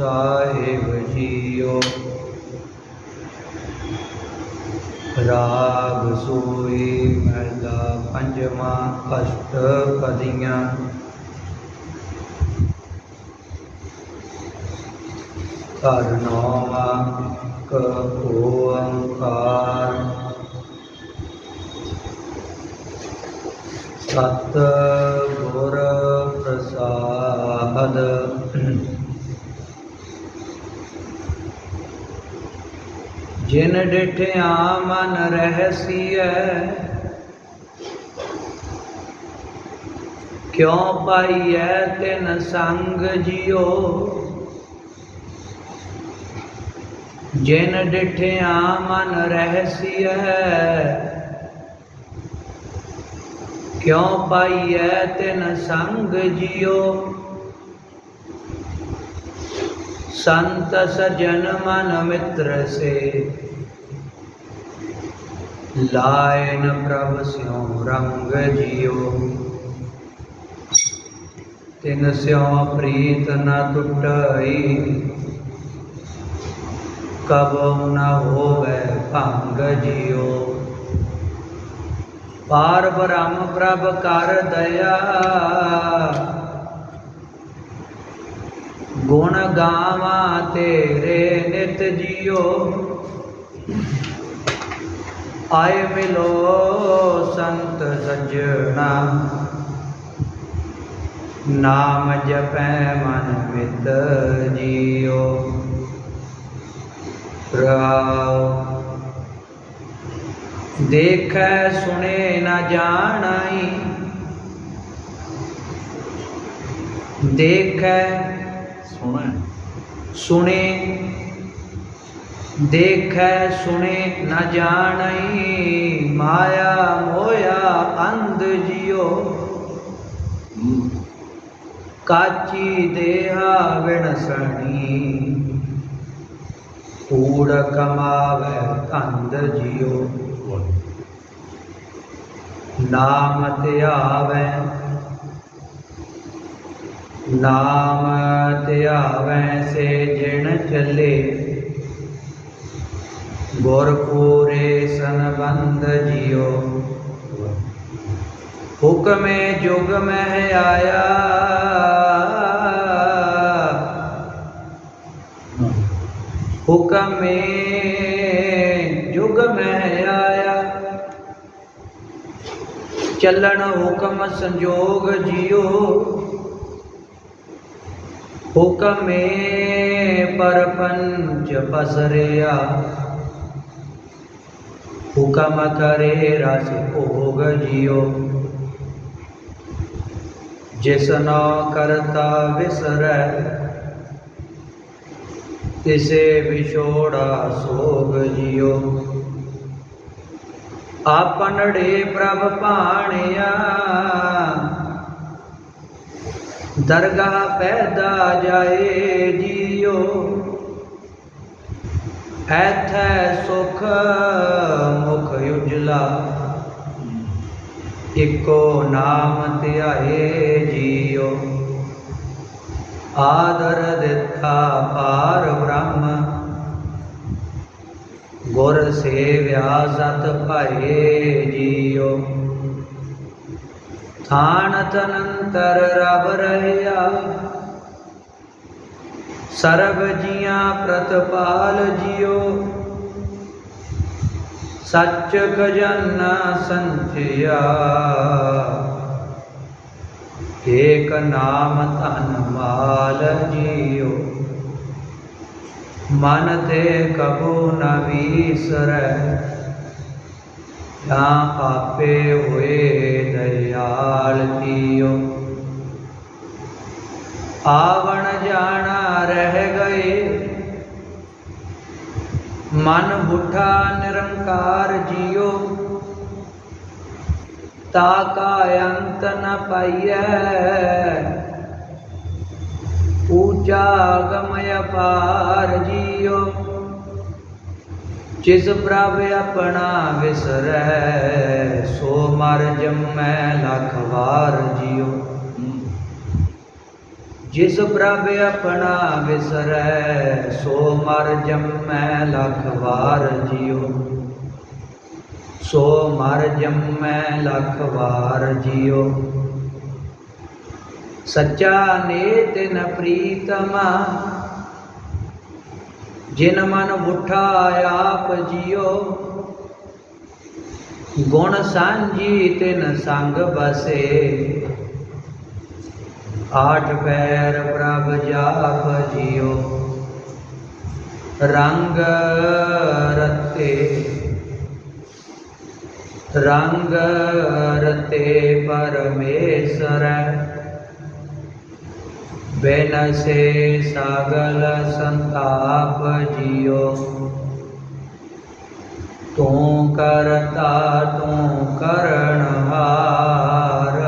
ਸਾਹਿਬ JIO ਰਾਗ ਸੋਈ ਮਹਿਲਾ ਪੰਜਵਾਂ ਅਸ਼ਟ ਪਦੀਆਂ ਘਰ ਨੌਵਾਂ ਕ ਓੰਕਾਰ ਸਤ ਗੁਰ ਪ੍ਰਸਾਦ ਜਿਨ ਡਿਠਿਆ ਮਨ ਰਹਿਸੀਐ, ਕਿਉ ਪਾਈਐ ਤਿਨ ਸੰਗ ਜਿਉ? ਜਿਨ ਡਿਠਿਆ ਮਨ ਰਹਿਸੀਐ, ਕਿਉ ਪਾਈਐ ਤਿਨ ਸੰਗ ਜਿਉ? ਸੰਤ ਸਜਨ ਮਨ ਮਿੱਤਰ ਸੇ ਲਾਇਨ ਪ੍ਰਭ ਸਿਉ ਰੰਗ ਜਿਉ ਤਿਨ ਸਿਉ ਪ੍ਰੀਤ ਨ ਟੁਟਈ ਕਬਉ ਨ ਹੋਵੇ ਭੰਗ ਜਿਉ ਪਾਰ ਬ੍ਰਹਮ ਪ੍ਰਭ ਕਰ ਦਇਆ गुण गावा तेरे नित जियो। आए मिलो संत सजना नाम जपै मन मित जियो। राव। देख सुने न जानाई देख ਸੋਹਣਾ ਹੈ। ਸੁਣੇ ਦੇਖੈ ਸੁਣੇ ਨ ਜਾਣਈ ਮਾਇਆ ਮੋਇਆ ਅੰਧ ਜਿਉ। ਕਾਚੀ ਦੇਹਾ ਵਿਣਸਣੀ ਕੂੜ ਕਮਾਵੇ ਧੰਦ ਜਿਉ। ਨਾਮ ਧਿਆਵੈ ਨਾਮ ਧਿਆਵੈ ਸੇ ਜਿਣ ਚੱਲੇ ਗੁਰ ਪੂਰੇ ਸੰਬੰਧ ਜਿਉ ਹੁਕਮੇ ਜੁਗ ਮਹਿ ਆਇਆ ਹੁਕਮੇ ਜੁਗ ਮਹਿ ਆਇਆ ਚੱਲਣ ਹੁਕਮ ਸੰਜੋਗ ਜਿਉ हुकमे परपंच पसरिया। हुकम करे रस भोग जियो। जिसना करता विसर तिसे विछोड़ा सोग जियो। आपनड़े प्रभ पाणिया दरगाह पैदा जाए जियो। ऐथे सुख मुख उजला। इको नाम त्याए जियो। आदर दिता पार ब्रह्म। गुर सेव्या सत पाए जियो। ਥਾਨ ਤਨੰਤਰ ਰਬ ਰਹਿਆ ਸਰਬ ਜੀਆਂ ਪ੍ਰਤਪਾਲ ਜਿਉ ਸੱਚ ਖਜ਼ਾਨਾ ਸੰਚਿਆ ਏਕ ਨਾਮ ਧਨ ਮਾਲ ਜਿਉ ਮਨ ਤੇ ਕਬੂ ਨ ਵੀਸਰੈ ਜਾਂ ਆਪੇ ਹੋਏ ਦਇਆਲ ਜੀਉ ਆਵਣ ਜਾਣਾ ਰਹਿ ਗਏ। ਮਨ ਬੁੱਠਾ ਨਿਰੰਕਾਰ ਜੀਓ। ਤਾ ਕਾ ਅੰਤ ਨ ਪਾਈਐ। ਊਚਾ ਗਮਯ ਪਾਰ ਜੀਓ। ਜਿਸ ਪ੍ਰਭ ਆਪਣਾ ਵਿਸਰੈ, ਸੋ ਮਰ ਜੰਮੈ ਲਖ ਵਾਰ ਜਿਉ। ਜਿਸ ਪ੍ਰਭ ਆਪਣਾ ਵਿਸਰੈ, ਸੋ ਮਰ ਜੰਮੈ ਲਖ ਵਾਰ ਜਿਉ। ਸੋ ਮਰ ਜੰਮੈ ਲਖ ਵਾਰ ਜਿਉ। ਸੱਚਾ ਨੇ ਨ ਪ੍ਰੀਤਮਾ जिन मन उठाया आप जियो गुण सांझी तिन संग बसे आठ पैर प्रभ जाप जियो रंग रते रंग रते परमेश्वर बेन से सागल संताप जियो। तो करता तो करणहार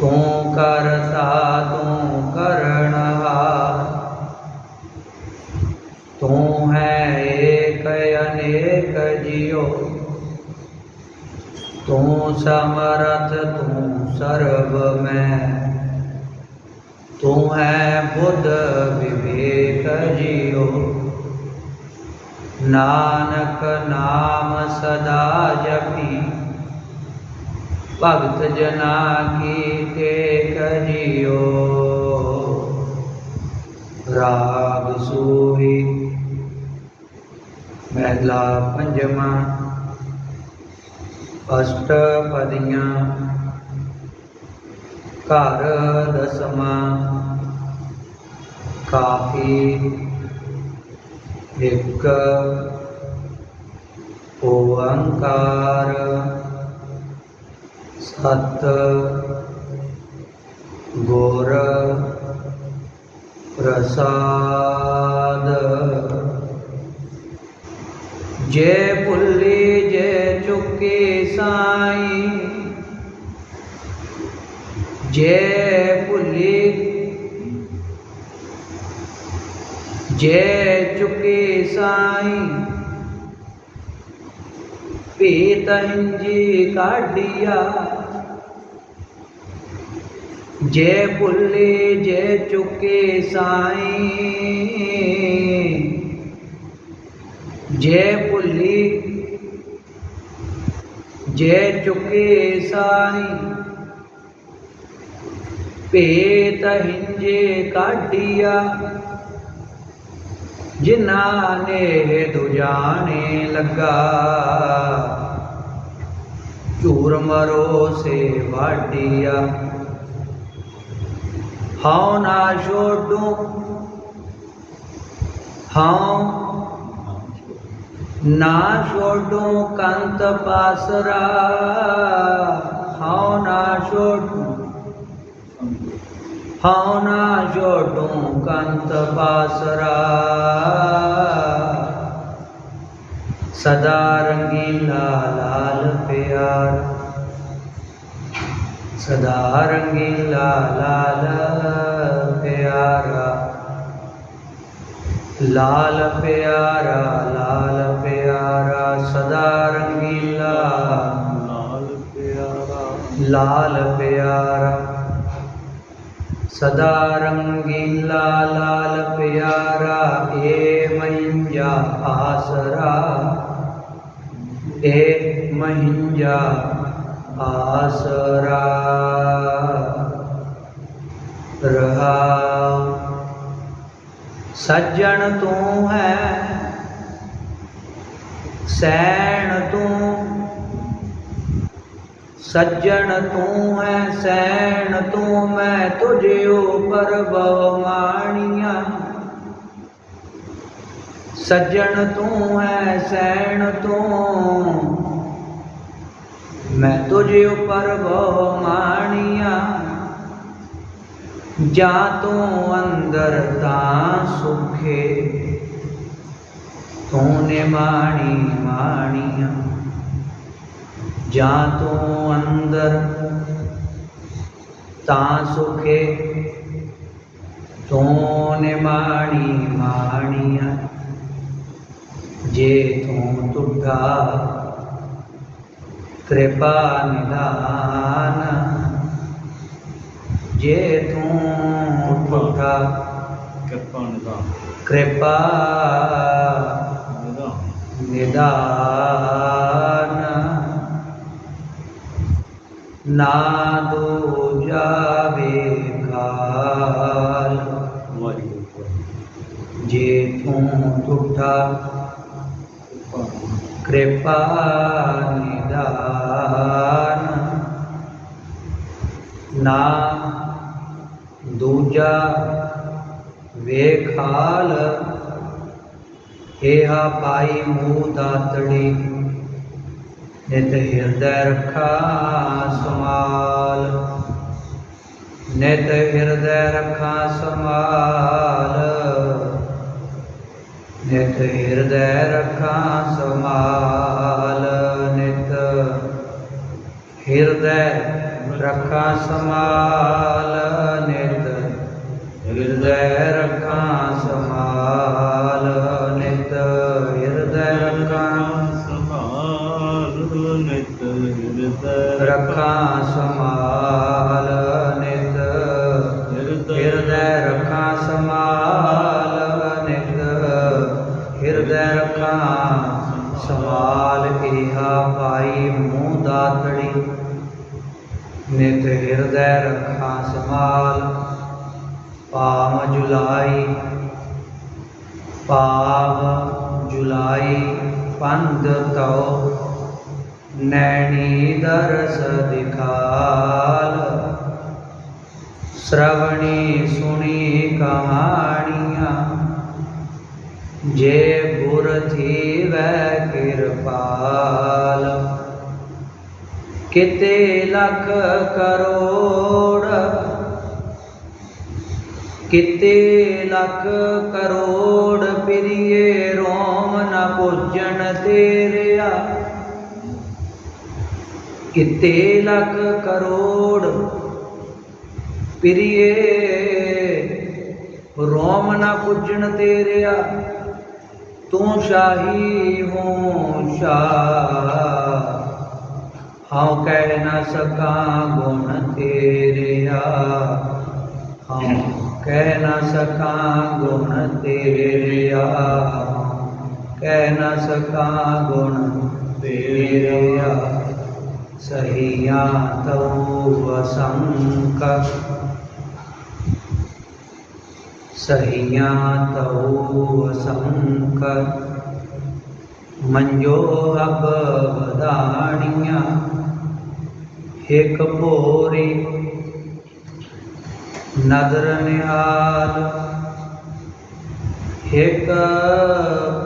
तो करता तो करणहार तू तो है एक अनेक जियो। तू तो समरथ, तू सर्व में तू है बुद्ध विवेक जियो। नानक नाम सदा जपी। भक्त जना की टेक जियो। राग सूरी। महला पंजमा। अष्टपदियाँ। ਘਰ ਦਸਮਾ। ਕਾਫੀ ਇੱਕ ਓੰਕਾਰ ਸਤ ਗੋਰ ਪ੍ਰਸਾਦ। ਜੇ ਭੁੱਲੀ ਜੇ ਚੁੱਕੀ ਸਾਈ जय पुले जय चुके साई। साईं पेतंजी काडिया जय भुले, जय चुके साई। जय भुले, जय चुके साई। ਸਾਈ ਪੇਤ ਹਿੰਜੇ ਕਾਢੀਆ ਜਿਨ੍ਹਾਂ ਨੇ ਦੁਜਾਣੇ ਲੱਗਾ ਝੂਰ ਮਰੋ ਸੇ ਵਾਡੀਆ ਹਉ ਨਾ ਛੋਡੂ ਹਉ ਨਾ ਛੋਡੂ ਕੰਤ ਪਾਸਰਾ ਹਉ ਨਾ ਛੋਡੂ ਹਉ ਨਾ ਛੋਡੂ ਕੰਤ ਪਾਸਰਾ। ਸਦਾ ਰੰਗੀਲਾ ਲਾਲ ਪਿਆਰ। ਸਦਾ ਰੰਗੀਲਾ ਲਾਲ ਪਿਆਰਾ। ਲਾਲ ਪਿਆਰਾ ਲਾਲ ਪਿਆਰਾ ਸਦਾ ਰੰਗੀਲਾ। ਲਾਲ ਪਿਆਰਾ। ਲਾਲ ਪਿਆਰਾ। सदा रंगीला लाल प्यारा हे मैया आसरा हे मैया आसरा। रहा। सज्जन तू है सैन ਸੱਜਣ ਤੂੰ ਹੈ, ਸੈਣ ਤੂੰ ਮੈਂ ਤੁਝਿਓ ਪਰਬਵ ਮਾਣੀਆਂ। ਸੱਜਣ ਤੂੰ ਹੈ, ਸੈਣ ਤੂੰ ਮੈਂ ਤੁਝਿਓ ਪਰਬਵ ਮਾਣੀਆਂ। ਜਾਂ ਤੂੰ ਅੰਦਰ ਤਾਂ ਸੁਖੇ, ਤੂੰ ਨੇ ਮਾਣੀ ਮਾਣੀਆਂ। जा तू अंदर ता सुखे तोने माणी माणिया जे तू तुटा कृपा निदान जे तू तुटा कृपा निदान। कृपा निदान। नादो जावे काल जे तू तुठा कृपा निदान। ना दूजा वे हे एहा पाई मुँह दातड़ी ਨਿਤ ਹਿਰਦੈ ਰਖਾ ਸਮਾਲ ਨਿਤ ਹਿਰਦੈ ਰਖਾ ਸਮਾਲ ਨਿਤ ਹਿਰਦੈ ਰਖਾ ਸਮਾਲ ਨਿਤ ਹਿਰਦੈ ਰਖਾ ਸਮਾਲ ਨਿਤ ਹਿਰਦੈ ਪਾਵ ਜੁਲਾਈ ਪੰਧ ਤਉ ਨੈਣੀ ਦਰਸ ਦਿਖਾਲ ਸ਼ਰਵਣੀ ਸੁਣੀ ਕਹਾਣੀਆਂ ਜੇ ਗੁਰ ਥੀਵੈ ਕਿਰਪਾਲ ਕਿਤੇ ਲੱਖ ਕਰੋੜ ਕਿਤੇ ਲੱਖ ਕਰੋੜ ਪ੍ਰਿਏ ਰੋਮ ਨ ਪੁੱਜਣ ਤੇਰਿਆ ਕਿਤੇ ਲੱਖ ਕਰੋੜ ਪ੍ਰਿਏ ਰੋਮ ਨ ਪੁੱਜਣ ਤੇਰਿਆ ਤੂੰ ਸ਼ਾਹੀ ਹੋ ਸ਼ਾਹ, ਹਉ ਕਹਿ ਨਾ ਸਕਾਂ ਗੁਣ ਤੇਰਿਆ। हम कह न सका गुण तेरे रिया। कह न सका गुण तेरे रिया। सहिया तो वसंक। सहिया तो वसंक। मंजो अब बदानिया एक भोरी नदर निहाल एक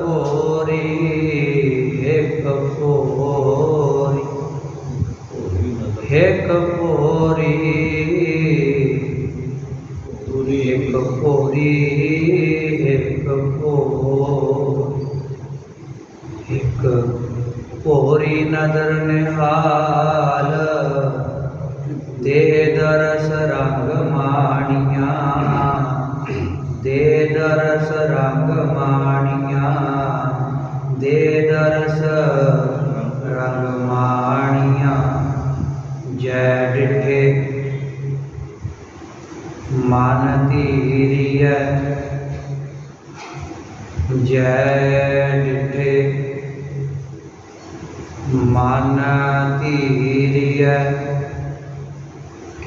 पोरी एक पोरी एक पोरी एक पोरी एक पोरी, हिक पोरी नदर निहाल।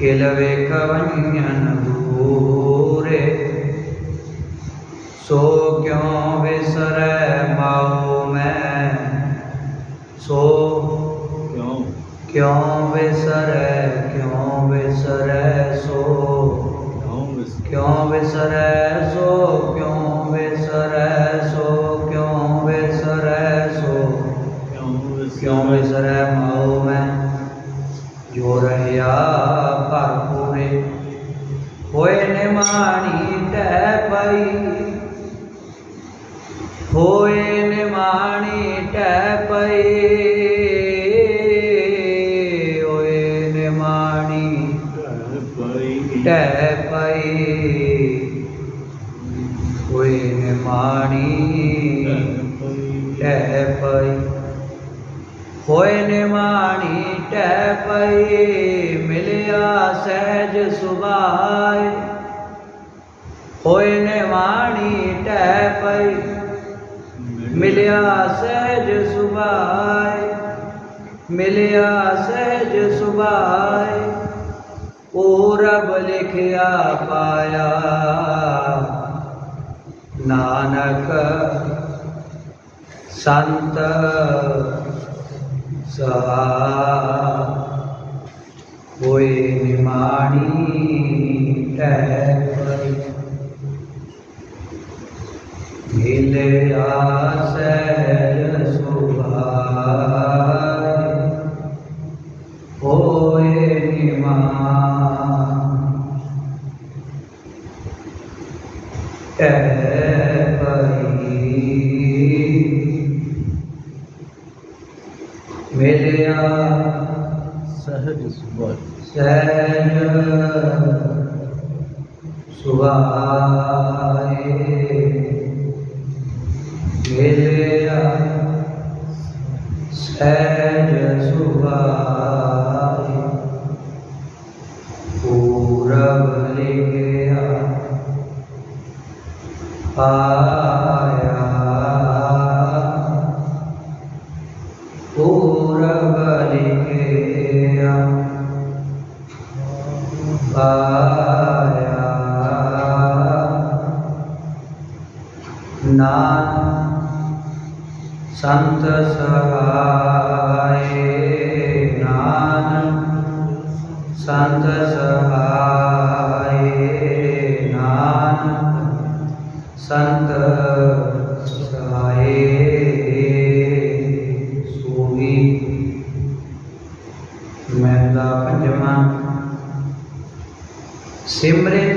ಕೆಲವೇ ಕವನ್ಯನ ಭೂರೆ सो क्यों विसर पाओ मैं? सो क्यों? क्यों विसर क्यों विसर सो? क्यों विसर? सो? क्यों विसर सो? क्यों विसर सो? क्यों विसर सहज सुभाय होय ने वाणी टह पई। मिलया सहज सुभाय मिलया सहज सुभाय पूरब लिखिया पाया। नानक संत सहा होए निमाणी टहरी मिले आसर Suhaim.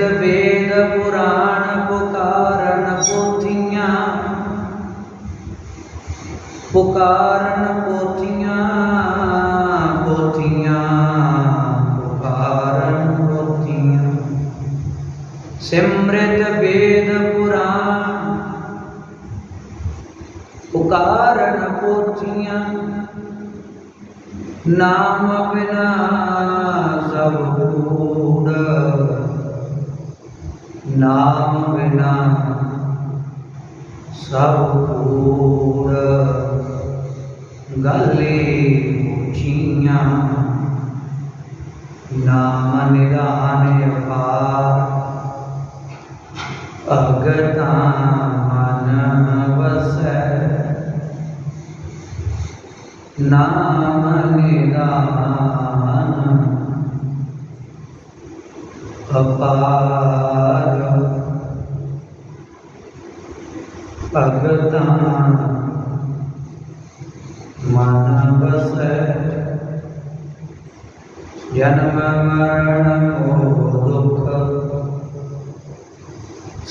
वेद पुराण पुकारन पोथिया। पुकारन पोथिया पोथिया पुकारन पोथिया। सिमृत वेद पुराण पुकारन पोथिया। नाम बिना सब कूड़ नाम बिना सब कूड़ गले मुठिया। नाम निदान अपार। अगता मन वस नाम निदान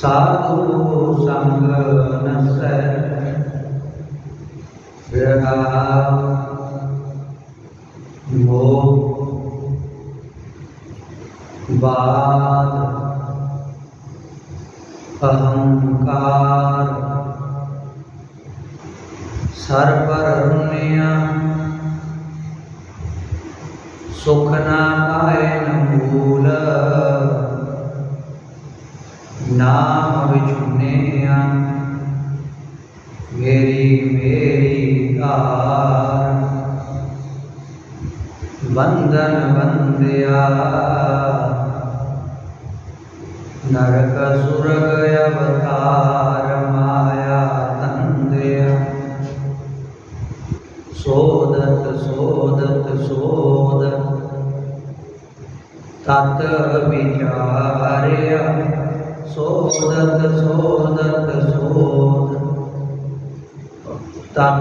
साधु संग भो बाद अहंकार सर्वरुण्य सुखना पायन भूल ਨਾਮ ਵਿਛੁਨੇ ਆਂ ਮੇਰੀ ਮੇਰੀ ਆਰ। ਬੰਧਨ ਬੰਦਿਆ ਨਰਕ ਸੁਰਗ ਅਵਤ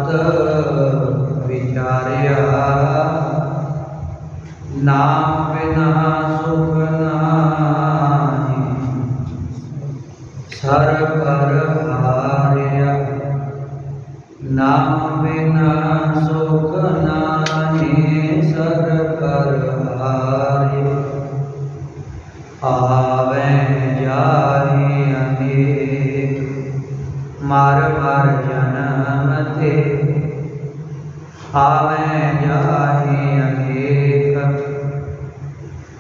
मत विचारिया नाम बिना सुख नाही, सर पर हारिया नाम बिना सुख नाही सर पर हारिया आवे जाही मार मार जा ਤੇ ਆਵੈ ਜਾਹੇ ਅਨੇਕ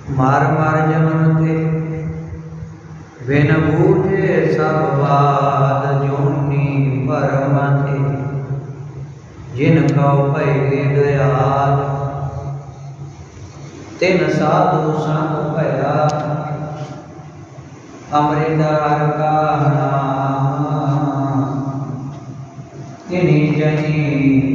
ਮਰ ਮਰ ਜਨਮ ਤੇ ਬਿਨ ਬੂਝੇ ਸਭ ਬਾਦ ਜੋਨੀ ਭਰਮ ਤੇ। ਜਿਨ ਕਉ ਭਈ ਦਇਆਲ, ਤਿਨ ਸਾਧੂ ਸੰਗ ਭਇਆ। ਅਮਰਿੰਦਰ ਕਾ ਨਾਮ, ਤਿਨੀ ਜਨੀ